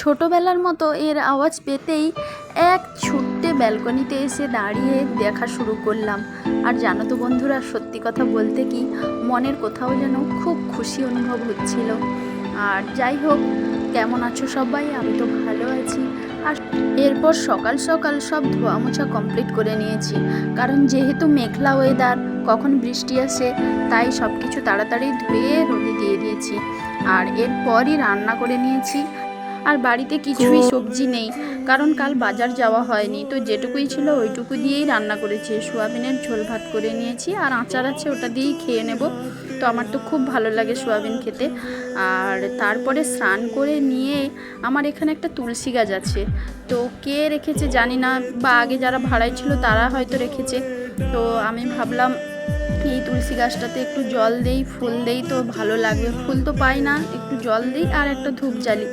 ছোটোবেলার মতো এর আওয়াজ পেতেই এক ছুট্টে ব্যালকনিতে এসে দাঁড়িয়ে দেখা শুরু করলাম। আর জানো তো বন্ধুরা, সত্যি কথা বলতে কি, মনের কোথাও যেন খুব খুশি অনুভব হচ্ছিল। আর যাই হোক, কেমন আছো সবাই? আমি তো ভালো আছি। আর এরপর সকাল সকাল সব ধোয়া মোছা কমপ্লিট করে নিয়েছি। কারণ যেহেতু মেঘলা ওয়েদার কখন বৃষ্টি আসে, তাই সব কিছু তাড়াতাড়ি ধুয়ে রোদে দিয়ে দিয়েছি। আর এরপরই রান্না করে নিয়েছি আর বাড়িতে কিছুই সবজি নেই, কারণ কাল বাজার যাওয়া হয়নি। তো যেটুকুই ছিল ওইটুকু দিয়েই রান্না করেছি। সোয়াবিনের ঝোল ভাত করে নিয়েছি আর আচার আছে ওটা দিয়েই খেয়ে নেব। তো আমার তো খুব ভালো লাগে সোয়াবিন খেতে। আর তারপরে স্নান করে নিয়ে আমার এখানে একটা তুলসী গাছ আছে। তো কে রেখেছে জানি না, বা আগে যারা ভাড়ায় ছিল তারা হয়তো রেখেছে। তো আমি ভাবলাম এই তুলসী গাছটাতে একটু জল দেই, ফুল দেই তো ভালো লাগবে। ফুল তো পাই না, একটু জল দিই আর একটা ধূপ জ্বালি।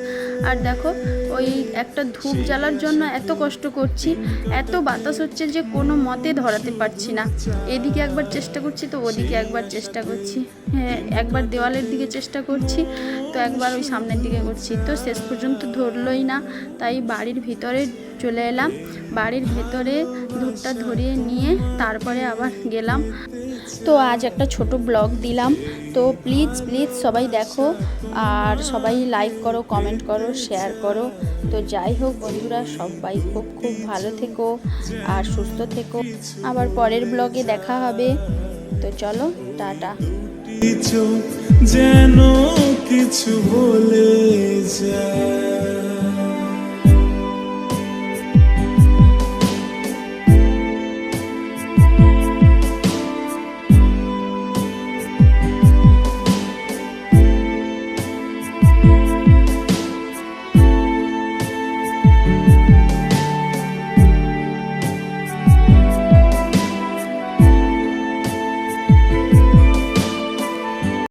আর দেখো, ওই একটা ধূপ জ্বালার জন্য এত কষ্ট করছি, এত বাতাস হচ্ছে যে কোনো মতে ধরাতে পারছি না। এদিকে একবার চেষ্টা করছি তো ওদিকে একবার চেষ্টা করছি। হ্যাঁ একবার দেওয়ালের দিকে চেষ্টা করছি, তো একবার ওই সামনের দিকে করছি। তো শেষ পর্যন্ত ধরলই না, তাই বাড়ির ভিতরে চলে এলাম। বাড়ির ভেতরে ধূপটা ধরিয়ে নিয়ে তারপরে আবার গেলাম। তো আজ একটা ছোট ব্লগ দিলাম। তো প্লিজ প্লিজ সবাই দেখো আর সবাই লাইক করো কমেন্ট করো শেয়ার করো। তো যাই হোক বন্ধুরা, সবাই খুব খুব ভালো থেকো আর সুস্থ থেকো। আবার পরের ব্লগে দেখা হবে। তো চলো, টাটা। যেন কিছু বলে